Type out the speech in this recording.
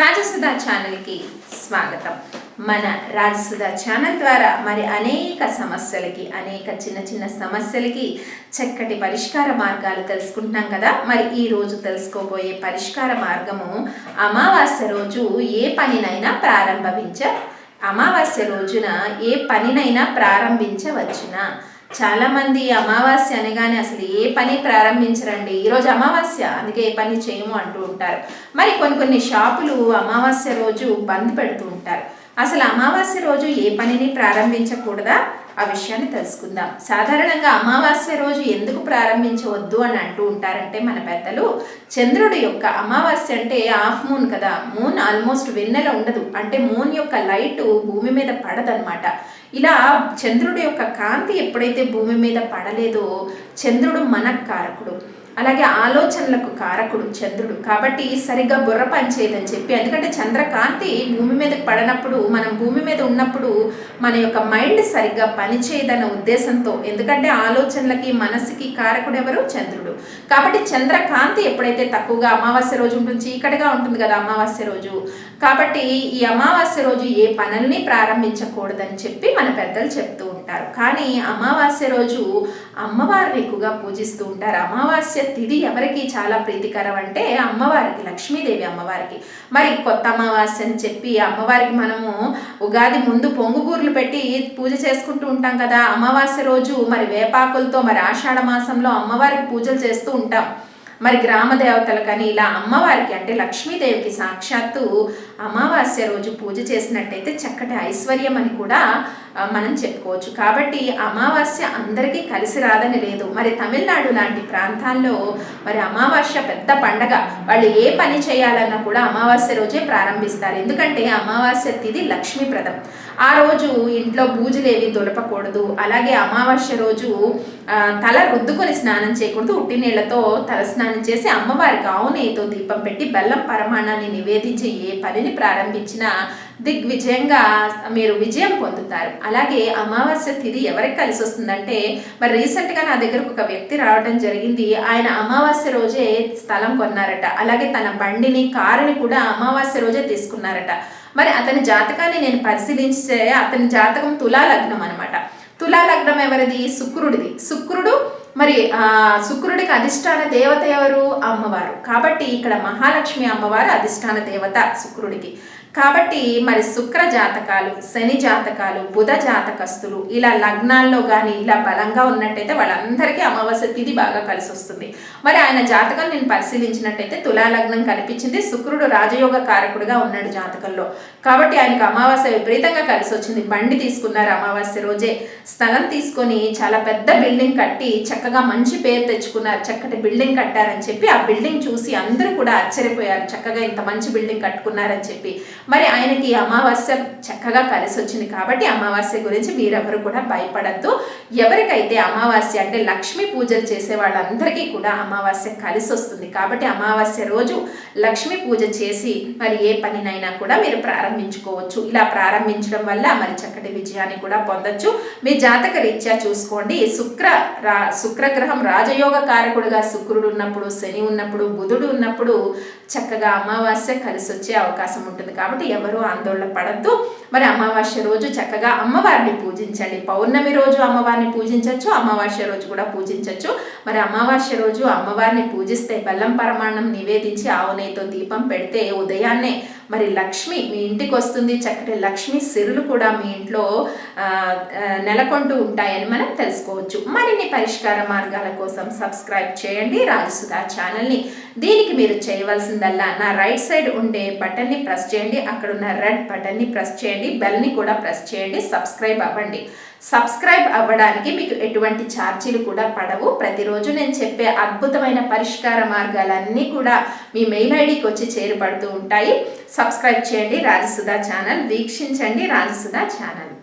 రాజసుధా ఛానల్కి స్వాగతం. మన రాజసుధా ఛానల్ ద్వారా మరి అనేక సమస్యలకి అనేక చిన్న చిన్న సమస్యలకి చక్కటి పరిష్కార మార్గాలు తెలుసుకుంటున్నాం కదా? మరి ఈ రోజు తెలుసుకోబోయే పరిష్కార మార్గము అమావాస్య రోజు ఏ పనినైనా ప్రారంభించ అమావాస్య రోజున ఏ పనినైనా ప్రారంభించవచ్చునా? చాలామంది అమావాస్య అనగానే అసలు ఏ పని ప్రారంభించరండి? ఈరోజు అమావాస్య అందుకే ఏ పని చేయము అంటూ ఉంటారు. మరి కొన్ని కొన్ని షాపులు అమావాస్య రోజు బంద్ పెడుతూ ఉంటారు. అసలు అమావాస్య రోజు ఏ పనిని ప్రారంభించకూడదా? ఆ విషయాన్ని తెలుసుకుందాం. సాధారణంగా అమావాస్య రోజు ఎందుకు ప్రారంభించవద్దు అని అంటూ ఉంటారంటే మన పెద్దలు చంద్రుడి యొక్క అమావాస్య అంటే హాఫ్ మూన్ కదా. మూన్ ఆల్మోస్ట్ వెన్నెల ఉండదు. అంటే మూన్ యొక్క లైట్ భూమి మీద పడదనమాట ఇలా చంద్రుడి యొక్క కాంతి ఎప్పుడైతే భూమి మీద పడలేదో చంద్రుడు మన కారకుడు అలాగే ఆలోచనలకు కారకుడు చంద్రుడు. కాబట్టి సరిగ్గా బుర్ర పనిచేయదని చెప్పి ఎందుకంటే చంద్రకాంతి భూమి మీద పడనప్పుడు మనం భూమి మీద ఉన్నప్పుడు మన యొక్క మైండ్ సరిగ్గా పనిచేయదన్న ఉద్దేశంతో ఎందుకంటే ఆలోచనలకి మనసుకి కారకుడు ఎవరు? చంద్రుడు. కాబట్టి చంద్రకాంతి ఎప్పుడైతే తక్కువగా అమావాస్య రోజు ఉంటుంది చీకటిగా ఉంటుంది కదా అమావాస్య రోజు కాబట్టి ఈ అమావాస్య రోజు ఏ పనుల్ని ప్రారంభించకూడదని చెప్పి మన పెద్దలు చెప్తూ ఉంటారు. కానీ అమావాస్య రోజు అమ్మవారిని ఎక్కువగా పూజిస్తూ ఉంటారు. అమావాస్య తిథి ఎవరికి చాలా ప్రీతికరం అంటే అమ్మవారికి లక్ష్మీదేవి అమ్మవారికి. మరి కొత్త అమావాస్య అని చెప్పి అమ్మవారికి మనము ఉగాది ముందు పొంగుబూర్లు పెట్టి పూజ చేసుకుంటూ ఉంటాం కదా. అమావాస్య రోజు మరి వేపాకులతో మరి ఆషాఢ మాసంలో అమ్మవారికి పూజలు చేస్తూ ఉంటాం. మరి గ్రామ దేవతలకని ఇలా అమ్మవారికి అంటే లక్ష్మీదేవికి సాక్షాత్తు అమావాస్య రోజు పూజ చేసినట్టయితే చక్కటి ఐశ్వర్యం అని కూడా మనం చెప్పుకోవచ్చు. కాబట్టి అమావాస్య అందరికీ కలిసి రాదని లేదు. మరి తమిళనాడు లాంటి ప్రాంతాల్లో మరి అమావాస్య పెద్ద పండగ. వాళ్ళు ఏ పని చేయాలన్నా కూడా అమావాస్య రోజే ప్రారంభిస్తారు. ఎందుకంటే అమావాస్య తిథి లక్ష్మీప్రదం. ఆ రోజు ఇంట్లో బూజులేవి దొలపకూడదు అలాగే అమావాస్య రోజు తల రుద్దుకొని స్నానం చేయకూడదు. ఉట్టి నీళ్ళతో తల స్నానం చేసి అమ్మవారికి ఆవు నెయ్యితో దీపం పెట్టి బెల్లం పరమాణాన్ని నివేదించి ఏ పనిని ప్రారంభించినా దిగ్విజయంగా మీరు విజయం పొందుతారు. అలాగే అమావాస్య తిథి ఎవరికి కలిసి వస్తుందంటే మరి రీసెంట్గా నా దగ్గరకు ఒక వ్యక్తి రావడం జరిగింది. ఆయన అమావాస్య రోజే స్థలం కొన్నారట. అలాగే తన బండిని కారుని కూడా అమావాస్య రోజే తీసుకున్నారట. మరి అతని జాతకాన్ని నేను పరిశీలించే అతని జాతకం తులా లగ్నం అనమాట తులా లగ్నం ఎవరిది? శుక్రుడిది. శుక్రుడు మరి ఆ శుక్రుడికి అధిష్టాన దేవత ఎవరు? అమ్మవారు. కాబట్టి ఇక్కడ మహాలక్ష్మి అమ్మవారు అధిష్టాన దేవత శుక్రుడికి. కాబట్టి మరి శుక్ర జాతకాలు శని జాతకాలు బుధ జాతకస్తులు ఇలా లగ్నాల్లో కానీ ఇలా బలంగా ఉన్నట్టయితే వాళ్ళందరికీ అమావాస్య తిథి బాగా కలిసి వస్తుంది మరి ఆయన జాతకం నేను పరిశీలించినట్టయితే తులా లగ్నం కనిపించింది. శుక్రుడు రాజయోగ కారకుడుగా ఉన్నాడు జాతకంలో. కాబట్టి ఆయనకు అమావాస్య విపరీతంగా కలిసి వచ్చింది బండి తీసుకున్నారు అమావాస్య రోజే. స్థలం తీసుకొని చాలా పెద్ద బిల్డింగ్ కట్టి చక్కగా మంచి పేరు తెచ్చుకున్నారు చక్కటి బిల్డింగ్ కట్టారని చెప్పి ఆ బిల్డింగ్ చూసి అందరూ కూడా ఆశ్చర్యపోయారు. చక్కగా ఇంత మంచి బిల్డింగ్ కట్టుకున్నారని చెప్పి. మరి ఆయనకి అమావాస్య చక్కగా కలిసి వచ్చింది కాబట్టి అమావాస్య గురించి మీరెవరు కూడా భయపడద్దు. ఎవరికైతే అమావాస్య అంటే లక్ష్మీ పూజలు చేసే వాళ్ళందరికీ కూడా అమావాస్య కలిసి వస్తుంది కాబట్టి అమావాస్య రోజు లక్ష్మీ పూజ చేసి మరి ఏ పనినైనా కూడా మీరు ప్రారంభించుకోవచ్చు. ఇలా ప్రారంభించడం వల్ల మరి చక్కటి విజయాన్ని కూడా పొందొచ్చు. మీ జాతక రీత్యా చూసుకోండి. శుక్ర రా శుక్రగ్రహం రాజయోగ కారకుడుగా శుక్రుడు ఉన్నప్పుడు శని ఉన్నప్పుడు బుధుడు ఉన్నప్పుడు చక్కగా అమావాస్య కలిసి వచ్చే అవకాశం ఉంటుంది. కాబట్టి ఎవరూ ఆందోళన పడద్దు. మరి అమావాస్య రోజు చక్కగా అమ్మవారిని పూజించండి. పౌర్ణమి రోజు అమ్మవారిని పూజించవచ్చు అమావాస్య రోజు కూడా పూజించవచ్చు మరి అమావాస్య రోజు అమ్మవారిని పూజిస్తే బెల్లం పరమాణం నివేదించి ఆవు నెయ్యితో దీపం పెడితే ఉదయాన్నే మరి లక్ష్మి మీ ఇంటికి వస్తుంది చక్కటి లక్ష్మి సిరులు కూడా మీ ఇంట్లో నెలకొంటూ ఉంటాయని మనం తెలుసుకోవచ్చు. మరిన్ని పరిష్కార మార్గాల కోసం సబ్స్క్రైబ్ చేయండి. రాజసుధా ఛానల్ని దీనికి మీరు చేయవలసిందల్లా నా రైట్ సైడ్ ఉండే బటన్ని ప్రెస్ చేయండి. అక్కడ ఉన్న రెడ్ బటన్ని ప్రెస్ చేయండి. బెల్ని కూడా ప్రెస్ చేయండి. సబ్స్క్రైబ్ అవ్వండి. సబ్స్క్రైబ్ అవ్వడానికి మీకు ఎటువంటి ఛార్జీలు కూడా పడవు. ప్రతిరోజు నేను చెప్పే అద్భుతమైన పరిష్కార మార్గాలన్నీ కూడా మీ మెయిల్ ఐడికి వచ్చి చేరుపడుతూ ఉంటాయి. సబ్స్క్రైబ్ చేయండి. రాజసుధా ఛానల్. వీక్షించండి. రాజసుధా ఛానల్.